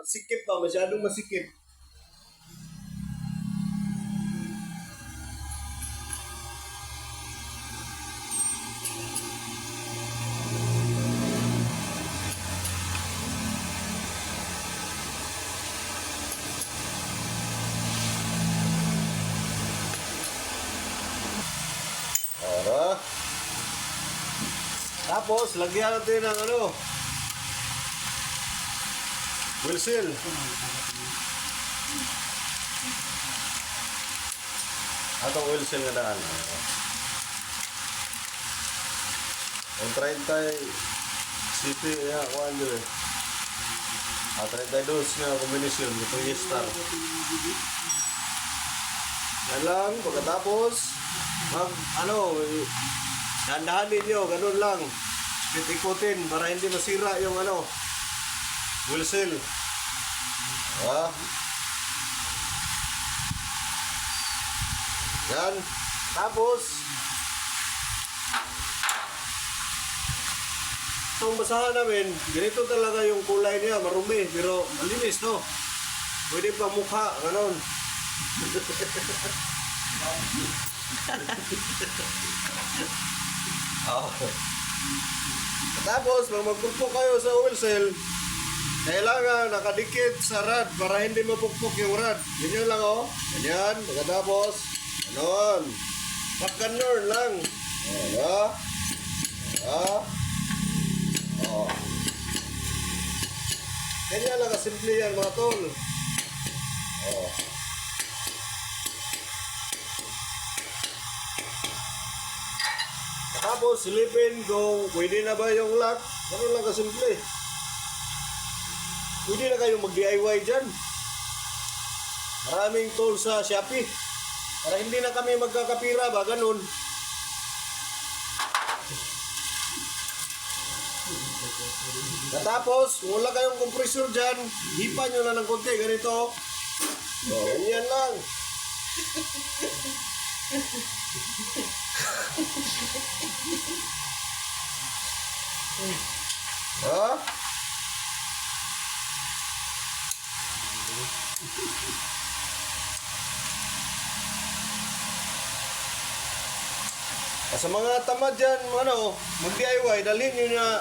masikip ba? Masyadong masikip. Tapos, lagyan natin ng ano, seal. Atong seal nga daan. Ang 30 CP ya, kuhan dito. Ah, 32 nga kombinasyon. Ito yung star. Yan lang, pagkatapos, mag, ano, eh, dahan ninyo, ganun lang. Ikutin para hindi masira yung ano, seal. Ah. Yan. Tapos, itong basahan namin, ganito talaga yung kulay niya, marumi, pero malinis, no? Pwede pa mukha, ganun. Oh. Tapos, pag magpukpok kayo sa oil cell, kailangan nakadikit sa rad para hindi mapukpok yung rad. Ganyan lang, oh. Ganyan. Pagkatapos, ganon. Pagkanor lang. Oh, ah. Oh. Ganyan lang kasimple yan, mga tol. Oh. Tapos silipin kung pwede na ba yung lock. Ganun lang kasimple. Pwede na kayong mag-DIY dyan. Maraming tools sa Shopee. Para hindi na kami magkakapira ba, ganun. Tapos, wala kayong compressor dyan, hipa nyo na ng konti, ganito. Oh, ganyan lang. Ha? Ah, Sa mga tamad dyan, ano, mag-DIY, dalhin nyo na,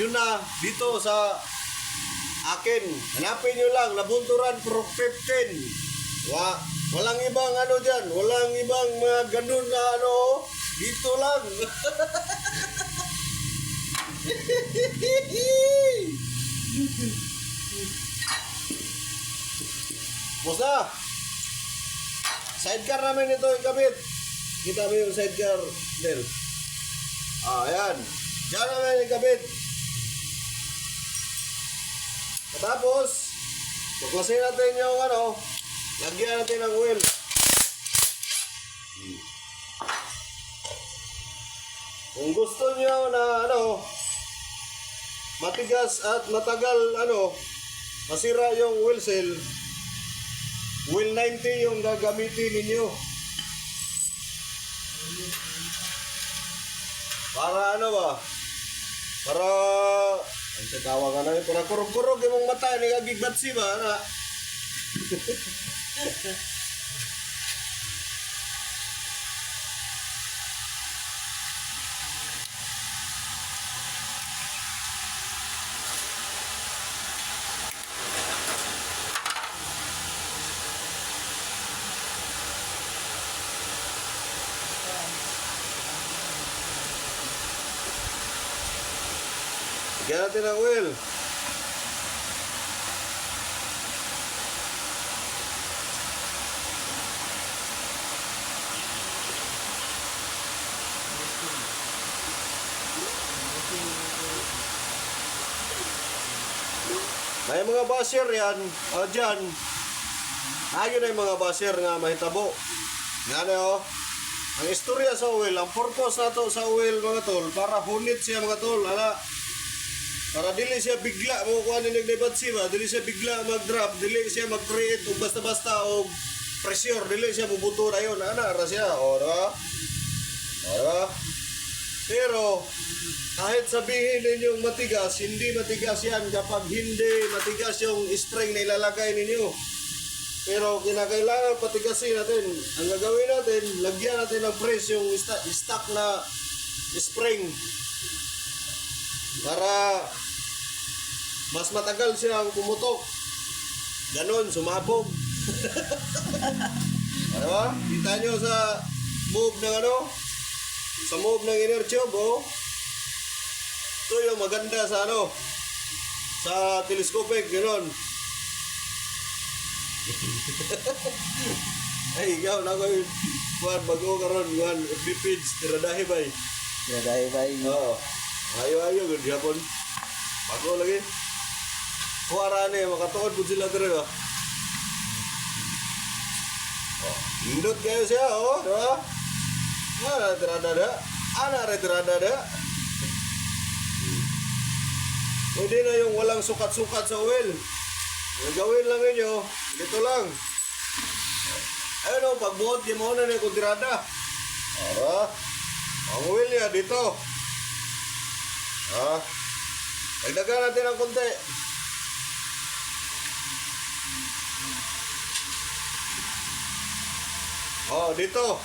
yun na dito sa akin. Hanapin nyo lang, Nabunturan Pro 15. Wa, walang ibang ano dyan, walang ibang mga ganun na ano, dito lang. Bosa! Sidecar namin ito ikabit. Kita mo yung sidecar, Del. Ah, ayan. Diyan namin ikabit. Tapos, tuklasin natin yung ano, lagyan natin ng oil. Kung gusto niyo na ano, matigas at matagal ano, masira yung wheel seal, wheel 90 yung gagamitin ninyo. Para ano ba? Para ang sa tawag ka na para kurog-kurog yung mata ni gagigbatsi ba Lagyan natin. May mga basher yan, o dyan. Ayun yung mga basher nga mahitabo. Yan o. Ang istorya sa oil, ang purpose na to sa oil mga tol, para hunit siya mga tol, ala. Para dili siya bigla mo kuha ni nagdebat siya, dili siya bigla mag-drop, dili siya mag-create og basta-basta og pressure, dili siya bubuto na yun. Ana ra siya, o diba? O? Pero, kahit sabihin ninyong matigas, hindi matigas yan kapag hindi matigas yung spring na ilalagay ninyo. Pero kinakailangan patigasin natin. Ang gagawin natin, lagyan natin ng press yung stock na spring. Para mas matagal siyang pumutok. Ganon, sumabog. ano ba? Kita nyo sa move ng ano? Sa move ng inner tube, oh. Ito yung maganda sa ano? Sa telescopic, gano'n. Ay, ikaw na ko yung bago ka ron, kuhan, FB page, tiradahi ba dahil ba yung Oo. Ayo, ayo, good hapon. Bago lagi. Kuwaraan eh, makatuod po sila dito. Oh. Oh, Indot kayo siya, oh, di ba? Ana tirada da. Ana re tirada da. Pwede na yung walang sukat-sukat sa oil. Ang gawin lang ninyo, dito lang. Ayun o, pagbuot, di mo na na yung tirada. Ah, ang oil niya dito. Ah, dagdagan natin ng konti. Oh, dito.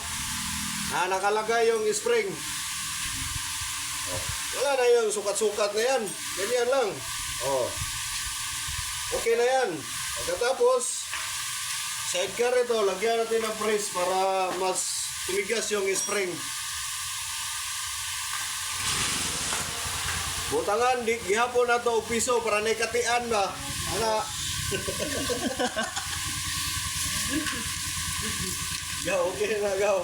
Na nakalagay yung spring. Oh, wala na yung sukat-sukat na yan. Ganyan lang. Oh. Okay na yan. Pagkatapos, sidecar ito, lagyan natin ng press para mas tumigas yung spring. Butangan, di gihapon na to piso para naikatian ba? Ana. Gaw, okay na gaw.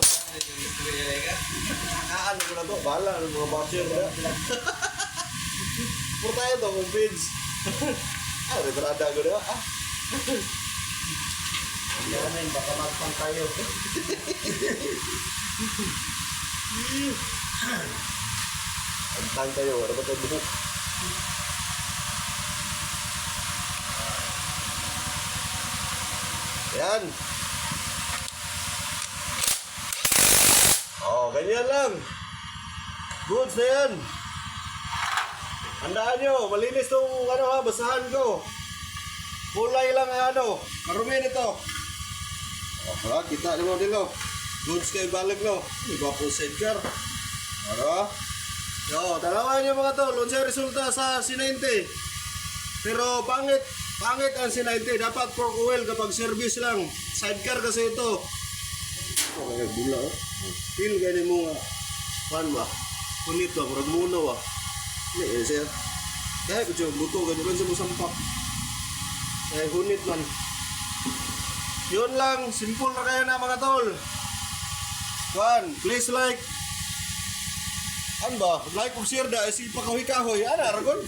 Kaan ko na to, bala ng mga basher na. Puro tayo to, kung page. ah, retrada ko na. Ah. Ano yung baka magpang tayo. Antang kayo, ano ba tayo buhok? Yan. Oh, ganyan lang. Goods na yan. Handaan nyo, malinis tong ano ha, basahan ko. Kulay lang ang ano, marumi nito. Oh, ha, kita nyo nilo. Goods kayo balik no. Iba po sidecar. Ano? Yo, dalawa niyo mga tol, unsa resulta sa C90. Pero pangit, pangit ang C90. Dapat fork oil kapag service lang. Sidecar kasi ito. Okay, bula oh. Feel gani mo nga. Pan ba? Kunit ba? Murag muna ba? Hindi, eh, sir. Kaya ko siya, buto, ganyan lang sa musampak. Kaya hunit man. Yun lang, simple na kayo na mga tol. Juan, please like, ano ba? Like kung share da, si pakahoy-kahoy. Ano, Aragon?